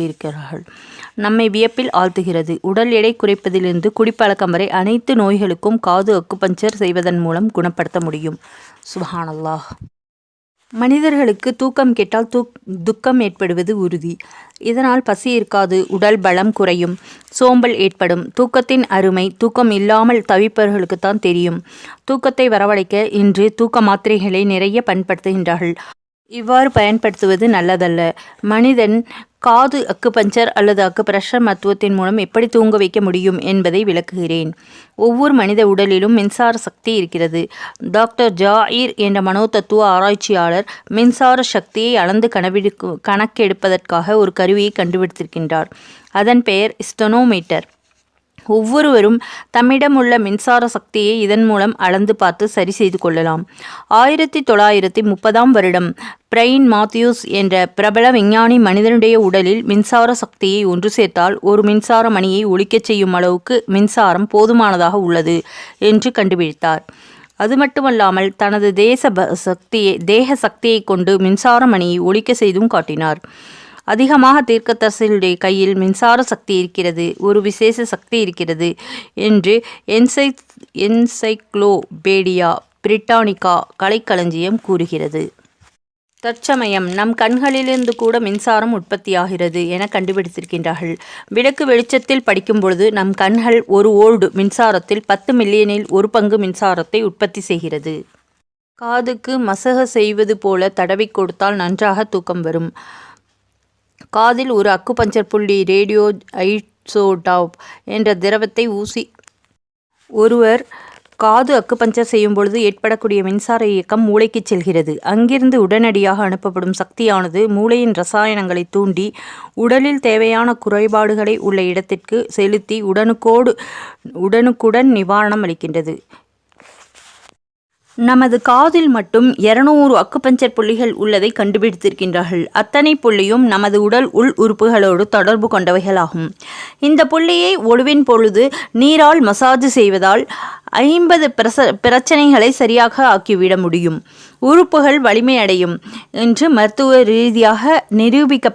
இருக்கிறார்கள் நம்மை வியப்பில் ஆழ்த்துகிறது. உடல் எடை குறைப்பதிலிருந்து குடிப்பழக்கம் வரை அனைத்து நோய்களுக்கும் காது அக்குபஞ்சர் செய்வதன் மூலம் குணப்படுத்த முடியும். சுபஹானல்லாஹ். மனிதர்களுக்கு தூக்கம் கெட்டால் தூக் துக்கம் ஏற்படுவது உறுதி. இதனால் பசி இருக்காது உடல் பலம் குறையும் சோம்பல் ஏற்படும் தூக்கத்தின் அருமை தூக்கம் இல்லாமல் தவிப்பவர்களுக்குத்தான் தெரியும். தூக்கத்தை வரவழைக்க இன்று தூக்க மாத்திரைகளை நிறைய பயன்படுத்துகின்றார்கள். இவ்வாறு பயன்படுத்துவது நல்லதல்ல. மனிதன் காது அக்குபஞ்சர் அல்லது அக்குப்ரெஷர் மருத்துவத்தின் மூலம் எப்படி தூங்க வைக்க முடியும் என்பதை விளக்குகிறேன். ஒவ்வொரு மனித உடலிலும் மின்சார சக்தி இருக்கிறது. டாக்டர் ஜாயிர் என்ற மனோதத்துவ ஆராய்ச்சியாளர் மின்சார சக்தியை அளந்து கணவெடுக்கு கணக்கெடுப்பதற்காக ஒரு கருவியை கண்டுபிடித்திருக்கின்றார். அதன் பெயர் ஸ்டெனோமீட்டர். ஒவ்வொருவரும் தம்மிடம் உள்ள மின்சார சக்தியை இதன் மூலம் அளந்து பார்த்து சரி செய்து கொள்ளலாம். ஆயிரத்தி தொள்ளாயிரத்தி முப்பதாம் வருடம் பிரைன் மாத்யூஸ் என்ற பிரபல விஞ்ஞானி மனிதனுடைய உடலில் மின்சார சக்தியை ஒன்று சேர்த்தால் ஒரு மின்சார மணியை ஒழிக்கச் செய்யும் அளவுக்கு மின்சாரம் போதுமானதாக உள்ளது என்று கண்டுபிடித்தார். அது மட்டுமல்லாமல் தனது தேச ப சக்தியை தேக சக்தியை கொண்டு மின்சார மணியை ஒழிக்க செய்தும் காட்டினார். அதிகமாக தீர்க்கதரிசிகளுடைய கையில் மின்சார சக்தி இருக்கிறது ஒரு விசேஷ சக்தி இருக்கிறது என்று என்சை என்சைக்ளோபேடியா பிரிட்டானிகா கலைக்களஞ்சியம் கூறுகிறது. தற்சமயம் நம் கண்களிலிருந்து கூட மின்சாரம் உற்பத்தியாகிறது என கண்டுபிடித்திருக்கின்றார்கள். விளக்கு வெளிச்சத்தில் படிக்கும் பொழுது நம் கண்கள் ஒரு ஓல்டு மின்சாரத்தில் பத்து மில்லியனில் ஒரு பங்கு மின்சாரத்தை உற்பத்தி செய்கிறது. காதுக்கு மசக செய்வது போல தடவி கொடுத்தால் நன்றாக தூக்கம் வரும். காதில் ஒரு அக்குபஞ்சர் புள்ளி ரேடியோ ஐசோடாப் என்ற திரவத்தை ஊசி. ஒருவர் காது அக்குபஞ்சர் செய்யும் பொழுது ஏற்படக்கூடிய மின்சார இயக்கம் மூளைக்கு செல்கிறது. அங்கிருந்து உடனடியாக அனுப்பப்படும் சக்தியானது மூளையின் ரசாயனங்களை தூண்டி உடலில் தேவையான குறைபாடுகளை உள்ள இடத்திற்கு செலுத்தி உடனுக்கோடு உடனுக்குடன் நிவாரணம் அளிக்கின்றது. நமது காதில் மட்டும் இருநூறு அக்குபஞ்சர் புள்ளிகள் உள்ளதை கண்டுபிடித்திருக்கின்றார்கள். அத்தனை புள்ளியும் நமது உடல் உள் உறுப்புகளோடு தொடர்பு கொண்டவைகளாகும். இந்த புள்ளியை ஒழுவின் பொழுது நீரால் மசாஜ் செய்வதால் ஐம்பது பிரச பிரச்சனைகளை சரியாக ஆக்கிவிட முடியும். உறுப்புகள் வலிமையடையும் என்று மருத்துவ ரீதியாக நிரூபிக்க